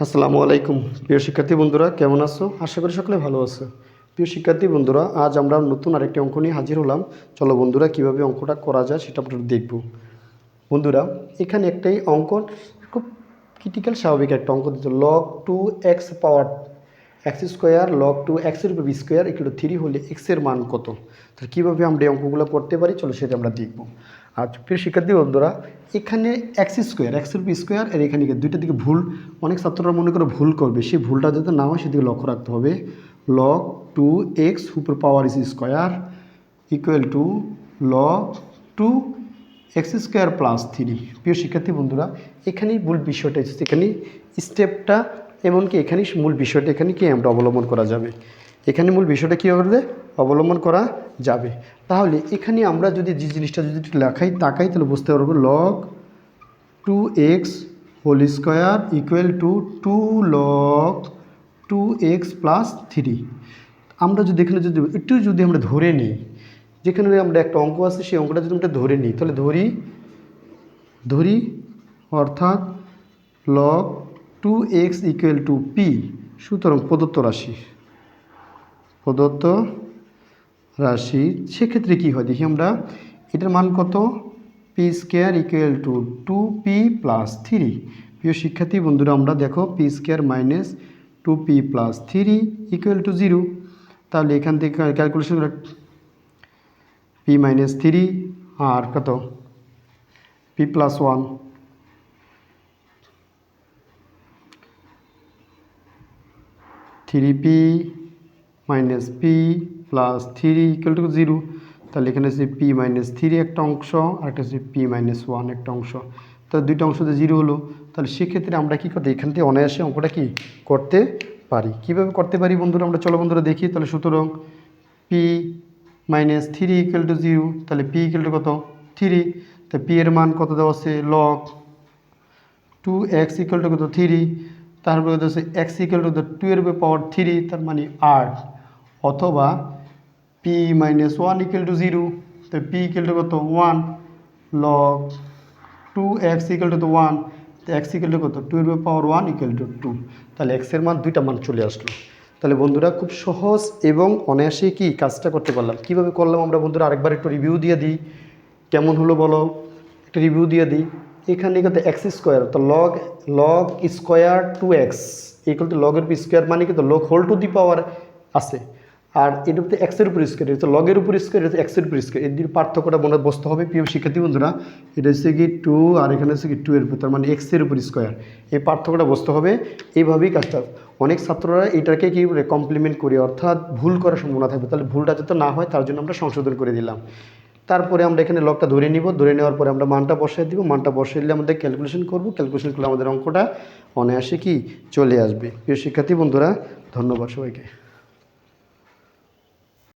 আসসালামু আলাইকুম। প্রিয় শিক্ষার্থী বন্ধুরা, কেমন আছো? আশা করি সকলে ভালো আছো। প্রিয় শিক্ষার্থী বন্ধুরা, আজ আমরা নতুন আরেকটি অঙ্ক নিয়ে হাজির হলাম। চলো বন্ধুরা, কীভাবে অঙ্কটা করা যায় সেটা আমরা দেখব। বন্ধুরা, এখানে একটাই অঙ্ক, খুব ক্রিটিক্যাল স্বাভাবিক একটা অঙ্ক। দিত log two x power x square log two এক্সের উপর বি স্কোয়ার একটু থ্রি হলে এক্সের মান কত? তাহলে কীভাবে আমরা এই অঙ্কগুলো করতে পারি? চলো সেটা আমরা দেখব। আর প্রিয় শিক্ষার্থী বন্ধুরা, এখানে এক্স স্কোয়ার এক্সের উপর স্কোয়ার আর এখানে দুইটা দিকে ভুল, অনেক ছাত্ররা মনে করে ভুল করবে। সেই ভুলটা যাতে না হয় সেদিকে লক্ষ্য রাখতে হবে। লগ টু এক্স উপর power is square equal to log two x square plus three প্রিয় শিক্ষার্থী বন্ধুরা, এখানেই মূল বিষয়টা এসেছে। এখানে স্টেপটা এমনকি এখানেই মূল বিষয়টা এখানে কি আমরা অবলম্বন করা যাবে? এখানে মূল বিষয়টা কী হবে? অবলম্বন করা যাবে। তাহলে এখানে আমরা যদি যে জিনিসটা যদি লেখাই, তাকাই, তাহলে বুঝতে পারব log two x whole square equal to two log two x plus three আমরা যদি এখানে যদি একটু যদি আমরা ধরে নিই, যেখানে আমরা একটা অঙ্ক আছে, সেই অঙ্কটা যদি আমরা ধরে নিই, তাহলে ধরি ধরি, অর্থাৎ log two x equal to P সুতরাং প্রদত্ত রাশি। প্রদত্ত রাশি, সেক্ষেত্রে কী হয়? দেখি আমরা, এটার মান কত? P square equal to two P plus three প্রিয় শিক্ষার্থী, বন্ধুরা, আমরা দেখো P square minus two P plus three equal to zero তাহলে এখান থেকে ক্যালকুলেশন পি মাইনাস থ্রি আর কত? P plus one three P minus P plus three equal to zero তাহলে এখানে হচ্ছে পি মাইনাস থ্রি একটা অংশ, আর একটা হচ্ছে পি মাইনাস ওয়ান একটা অংশ। তাহলে দুইটা অংশতে জিরো হলো। তাহলে সেক্ষেত্রে আমরা কী করতে, এখান থেকে অনায়াসে অঙ্কটা কি করতে পারি? কীভাবে করতে পারি বন্ধুরা? আমরা চলো বন্ধুরা দেখি। তাহলে সুতরাং P minus three equal to zero তাহলে পি ইকুয়াল টু কত? থ্রি তা পি এর মান কত দেওয়া আছে? Log two x equal to কত? থ্রি তারপরে হচ্ছে এক্স ইকুয়াল টু টু এর পাওয়ার থ্রি তার মানে আট অথবা P minus one equal to zero তো পি ইকুয়াল টু কত? One log two x equal to one তো এক্স ইকুয়াল টু কত? টু এর power one equal to two তাহলে এক্সের মান দুইটা মান চলে আসলো। তাহলে বন্ধুরা, খুব সহজ এবং অনায়াসে কি কাজটা করতে পারলাম। কীভাবে করলাম আমরা বন্ধুরা? আরেকবার একটু রিভিউ দিয়ে দিই। কেমন হলো বলো? একটা রিভিউ দিয়ে দিই। এখানে কত এক্স স্কোয়ার, তো log log square two x equal to লগের স্কোয়ার মানে কিন্তু log whole to the power আছে। আর এটা হচ্ছে এক্সের উপর স্কোয়ার এটা লগের উপর স্কোয়ার এটা এক্সের উপর স্কোয়ার এর দুই পার্থক্যটা মনে বসতে হবে, প্রিয় শিক্ষার্থী বন্ধুরা। এটা হচ্ছে কি টু আর এখানে হচ্ছে কি টু এর উপর, তার মানে এক্সের উপর স্কোয়ার এই পার্থক্যটা বসতে হবে, এইভাবেই কাজটা। অনেক ছাত্ররা এটাকে কি বলে কমপ্লিমেন্ট করি, অর্থাৎ ভুল করার সম্ভাবনা থাকবে। তাহলে ভুলটা যাতে না হয়, তার জন্য আমরা সংশোধন করে দিলাম। তারপরে আমরা এখানে লকটা ধরে নিব, ধরে নেওয়ার পরে আমরা মানটা বসাই দিব। মানটা বসাই দিলে আমাদের ক্যালকুলেশন করব। ক্যালকুলেশন করলে আমাদের অঙ্কটা অনায়াসে কি চলে আসবে। প্রিয় শিক্ষার্থী, বন্ধুরা, ধন্যবাদ সবাইকে।